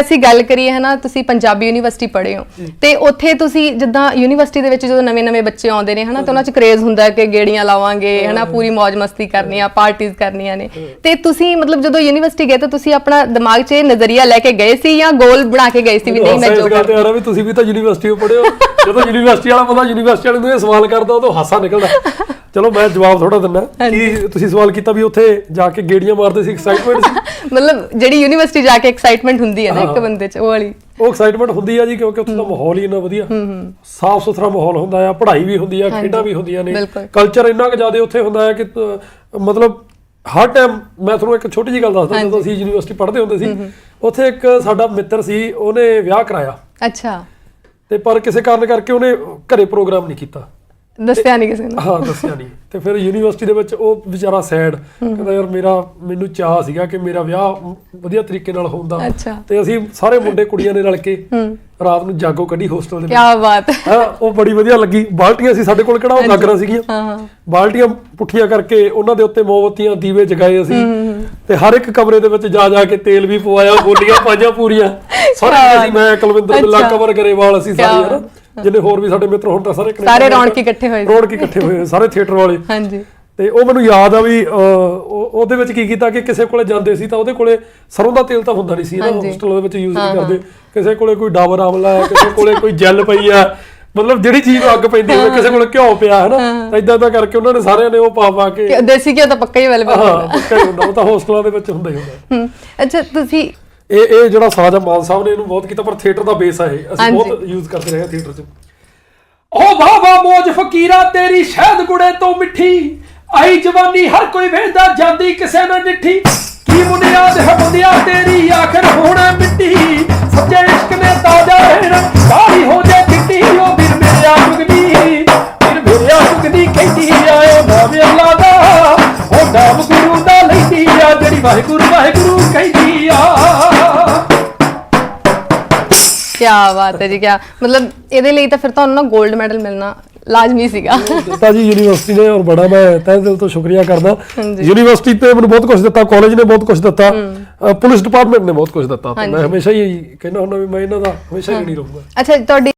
ਅਸੀਂ ਗੱਲ ਕਰੀਏ ਹੈ ਨਾ ਤੁਸੀਂ ਪੰਜਾਬੀ ਯੂਨੀਵਰਸਿਟੀ ਪੜ੍ਹੇ ਹੋ ਤੇ ਉੱਥੇ ਤੁਸੀਂ ਜਿੱਦਾਂ ਯੂਨੀਵਰਸਿਟੀ ਦੇ ਵਿੱਚ ਜਦੋਂ ਨਵੇਂ-ਨਵੇਂ ਬੱਚੇ ਆਉਂਦੇ ਨੇ ਹਨਾ ਤੇ ਉਹਨਾਂ 'ਚ ਕਰੇਜ਼ ਹੁੰਦਾ ਹੈ ਕਿ ਗੇੜੀਆਂ ਲਾਵਾਂਗੇ ਹਨਾ ਪੂਰੀ ਮौज ਮਸਤੀ ਕਰਨੀ ਆ ਪਾਰਟੀਆਂ ਕਰਨੀਆਂ ਨੇ। ਤੇ ਤੁਸੀਂ ਮਤਲਬ ਜਦੋਂ ਯੂਨੀਵਰਸਿਟੀ ਗਏ ਤਾਂ ਤੁਸੀਂ ਆਪਣਾ ਦਿਮਾਗ 'ਚ ਇਹ ਨਜ਼ਰੀਆ ਲੈ ਕੇ ਗਏ ਸੀ ਜਾਂ ਗੋਲ ਬਣਾ ਕੇ ਗਏ ਸੀ ਵੀ ਨਹੀਂ ਮੈਂ ਜੋ ਤੇ ਆ ਵੀ ਤੁਸੀਂ ਵੀ ਤਾਂ ਯੂਨੀਵਰਸਿਟੀ ਪੜ੍ਹੇ ਹੋ। ਜਦੋਂ ਯੂਨੀਵਰਸਿਟੀ ਵਾਲਾ ਬੰਦਾ ਯੂਨੀਵਰਸਿਟੀ ਵਾਲੇ ਨੂੰ ਇਹ ਸਵਾਲ ਕਰਦਾ ਉਦੋਂ ਹਾਸਾ ਨਿਕਲਦਾ। ਚਲੋ ਮੈਂ ਜਵਾਬ ਥੋੜਾ ਦਿੰਦਾ। ਕੀ ਤੁਸੀਂ ਸਵਾਲ ਕੀਤਾ ਵੀ ਉੱਥੇ ਜਾ ਕੇ ਗੇੜੀਆਂ ਮਾਰਦੇ ਸੀ ਐਕਸਾਈਟਮੈਂਟ ਸੀ? ਮਤਲਬ ਜਿਹੜੀ ਯੂਨੀਵਰਸਿਟੀ ਜਾ ਕੇ ਐਕਸਾਈਟਮੈਂਟ ਹੁੰਦੀ ਹੈ ਨਾ ਇੱਕ ਬੰਦੇ 'ਚ ਉਹ ਵਾਲੀ। ਉਹ ਐਕਸਾਈਟਮੈਂਟ ਹੁੰਦੀ ਆ ਜੀ ਕਿਉਂਕਿ ਉੱਥੇ ਦਾ ਮਾਹੌਲ ਹੀ ਇੰਨਾ ਵਧੀਆ। ਸਾਫ਼ ਸੁਥਰਾ ਮਾਹੌਲ ਹੁੰਦਾ ਆ ਪੜ੍ਹਾਈ ਵੀ ਹੁੰਦੀ ਆ ਖੇਡਾਂ ਵੀ ਹੁੰਦੀਆਂ ਨੇ। ਕਲਚਰ ਇੰਨਾ ਕੁ ਜ਼ਿਆਦਾ ਉੱਥੇ ਹੁੰਦਾ ਹੈ ਕਿ ਮਤਲਬ ਹਰ ਟਾਈਮ ਮੈਂ ਤੁਹਾਨੂੰ ਇੱਕ ਛੋਟੀ ਜਿਹੀ ਗੱਲ ਦੱਸਦਾ ਜਦੋਂ ਅਸੀਂ ਯੂਨੀਵਰਸਿਟੀ ਪੜ੍ਹਦੇ ਹੁੰਦੇ ਸੀ ਉੱਥੇ ਇੱਕ ਸਾਡਾ ਮਿੱਤਰ ਸੀ ਉਹਨੇ ਵਿਆਹ ਕਰਾਇਆ। ਅੱਛਾ। ਤੇ ਪਰ ਕਿਸੇ ਕਾਰਨ ਕਰਕੇ ਉਹਨੇ ਘਰੇ ਪ੍ਰੋਗਰਾਮ ਨਹੀਂ ਕੀਤਾ। ਦੱਸਿਆ ਨਹੀਂ ਕਿਸੇ ਨੂੰ। ਹਾਂ ਦੱਸਿਆ ਨਹੀਂ ਤੇ ਫਿਰ ਯੂਨੀਵਰਸਿਟੀ ਦੇ ਵਿੱਚ ਉਹ ਵਿਚਾਰਾ ਸੈਡ ਕਹਿੰਦਾ ਯਾਰ ਮੇਰਾ ਮੈਨੂੰ ਚਾਹ ਸੀਗਾ ਕਿ ਮੇਰਾ ਵਿਆਹ ਵਧੀਆ ਤਰੀਕੇ ਨਾਲ ਹੁੰਦਾ। ਤੇ ਅਸੀਂ ਸਾਰੇ ਮੁੰਡੇ ਕੁੜੀਆਂ ਨੇ ਰਲ ਕੇ ਰਾਤ ਨੂੰ ਜਾਗੋ ਕੱਢੀ ਹੋਸਟਲ ਦੇ ਵਿੱਚ। ਕੀ ਬਾਤ। ਹੈ ਉਹ ਬੜੀ ਵਧੀਆ ਲੱਗੀ। ਬਾਲਟੀਆਂ ਸੀ ਸਾਡੇ ਕੋਲ ਕਿਹੜਾ ਉਹ ਗਾਗਰਾਂ ਸੀਗੀਆਂ। ਹਾਂ ਹਾਂ। ਬਾਲਟੀਆਂ ਪੁੱਠੀਆਂ ਕਰਕੇ ਉਹਨਾਂ ਦੇ ਉੱਤੇ ਮੋਮਬੱਤੀਆਂ ਦੀਵੇ ਜਗਾਏ ਅਸੀਂ। ਤੇ ਹਰ ਇੱਕ ਕਮਰੇ ਦੇ ਵਿੱਚ ਜਾ ਜਾ ਕੇ ਤੇਲ ਵੀ ਪਵਾਇਆ ਗੋਲੀਆਂ ਪਾਈਆਂ ਪੂਰੀਆਂ। ਸਾਰੇ ਅਸੀਂ ਮੈਂ ਕੁਲਵਿੰਦਰ ਬਿੱਲਾ। ਕਵਰ ਗਰੇਵਾਲ ਅਸੀਂ ਸਾਰੇ ਹਨਾ। ਜਿੰਨੇ ਹੋਰ ਵੀ ਸਾਡੇ ਮਿੱਤਰ ਹੁਣ ਤਾਂ ਸਾਰੇ ਸਾਰੇ ਰੌਣਕੀ ਇਕੱਠੇ ਹੋਏ ਸੀ। ਰੌਣਕੀ ਇਕੱਠੇ ਹੋਏ ਸਾਰੇ ਥੀਏਟਰ ਵਾਲੇ। ਹਾਂਜੀ। ਤੇ ਉਹ ਮੈਨੂੰ ਯਾਦ ਆ ਵੀ ਉਹਦੇ ਵਿੱਚ ਕੀ ਕੀਤਾ ਕਿ ਕਿਸੇ ਕੋਲੇ ਜਾਂਦੇ ਸੀ ਤਾਂ ਉਹਦੇ ਕੋਲੇ ਸਰੋਂ ਦਾ ਤੇਲ ਤਾਂ ਹੁੰਦਾ ਨਹੀਂ ਸੀ ਨਾ। ਹੋਸਟਲ ਦੇ ਵਿੱਚ ਯੂਜ਼ ਨਹੀਂ ਕਰਦੇ। ਕਿਸੇ ਕੋਲੇ ਕੋਈ ਡਾਬਰ ਆਮਲਾ ਹੈ ਕਿਸੇ ਕੋਲੇ ਕੋਈ ਜੈਲ ਪਈ ਆ ਮਤਲਬ ਜਿਹੜੀ ਚੀਜ਼ ਅੱਗ ਪੈਂਦੀ ਹੋਵੇ ਕਿਸੇ ਕੋਲੇ ਘਿਓ ਪਿਆ ਹੈ। ਨਾ ਇਦਾਂ ਇਦਾਂ ਕਰਕੇ ਉਹਨਾਂ ਨੇ ਸਾਰਿਆਂ ਨੇ ਉਹ ਪਾ ਪਾ ਕੇ ਦੇਸੀ ਘਿਓ ਤਾਂ ਪੱਕਾ ਹੀ ਅਵੇਲੇਬਲ ਹਾਂ ਪੱਕਾ ਹੀ ਹੁੰਦਾ ਉਹ ਤਾਂ ਹੋਸਟਲਾਂ ਦੇ ਵਿੱਚ ਹੁੰਦਾ ਹੀ ਹੁੰਦਾ। ਅੱਛਾ ਤੁਸੀਂ ਇਹ ਇਹ ਜਿਹੜਾ ਸਾਜ ਮਾਨ ਸਾਹਿਬ ਨੇ ਇਹਨੂੰ ਬਹੁਤ ਕੀਤਾ ਪਰ ਥੀਏਟਰ ਦਾ ਬੇਸ ਆ ਇਹ। ਅਸੀਂ। ਬਹੁਤ ਯੂਜ਼ ਕਰਦੇ ਰਹੇ ਥੀਏਟਰ 'ਚ। ਓ ਵਾਹ ਵਾਹ ਮੋਜ ਫਕੀਰਾ ਤੇਰੀ ਸ਼ਹਿਦ ਗੁੜੇ ਤੋਂ ਮਿੱਠੀ। ਆਈ ਜਵਾਨੀ ਹਰ ਕੋਈ ਵੇਂਦਾ ਜਾਂਦੀ ਕਿਸੇ ਨਾਲ ਨਿੱਠੀ। ਕੀ ਬੁਨਿਆਦ ਹੈ ਬੁਨਿਆ ਤੇਰੀ ਆਖਰ ਹੋਣਾ ਮਿੱਟੀ। ਸੱਚੇ ਇਸ਼ਕ ਨੇ ਤਾਜਾ ਰਹਿਣਾ ਕਾਲੀ ਹੋ ਜੇ ਚਿੱਟੀ ਓ ਫਿਰ ਮੇਰਿਆ ਚੁਗਦੀ ਫਿਰ ਮੇਰਿਆ ਚੁਗਦੀ ਕਹਿੰਦੀ ਆਏ ਨਾਮ ਅੱਲਾ ਵਾਹਿਗੁਰੂ ਵਾਹਿਗੁਰੂ ਕਹਿੰਦੀ ਆ। ਕੀ ਬਾਤ ਹੈ ਜੀ ਕੀ ਮਤਲਬ ਇਹਦੇ ਲਈ ਤਾਂ ਫਿਰ ਤੁਹਾਨੂੰ ਨਾ 골ਡ ਮੈਡਲ ਮਿਲਣਾ ਲਾਜ਼ਮੀ ਸੀਗਾ। ਦਿੱਤਾ ਜੀ ਯੂਨੀਵਰਸਿਟੀ ਨੇ ਔਰ ਬੜਾ ਮੈਂ ਤਹਿ ਦਿਲ ਤੋਂ ਸ਼ੁਕਰੀਆ ਕਰਦਾ। ਯੂਨੀਵਰਸਿਟੀ ਤੇ ਮੈਨੂੰ ਬਹੁਤ ਕੁਝ ਦਿੱਤਾ ਕਾਲਜ ਨੇ ਬਹੁਤ ਕੁਝ ਦਿੱਤਾ ਪੁਲਿਸ ਡਿਪਾਰਟਮੈਂਟ ਨੇ ਬਹੁਤ ਕੁਝ ਦਿੱਤਾ। ਤੇ ਮੈਂ ਹਮੇਸ਼ਾ ਹੀ ਕਹਿੰਦਾ ਹੁੰਦਾ ਵੀ ਮੈਂ ਇਹਨਾਂ ਦਾ ਹਮੇਸ਼ਾ ਹੀ ਨਹੀਂ ਰਹੂੰਗਾ। ਅੱਛਾ ਤੁਹਾਡੀ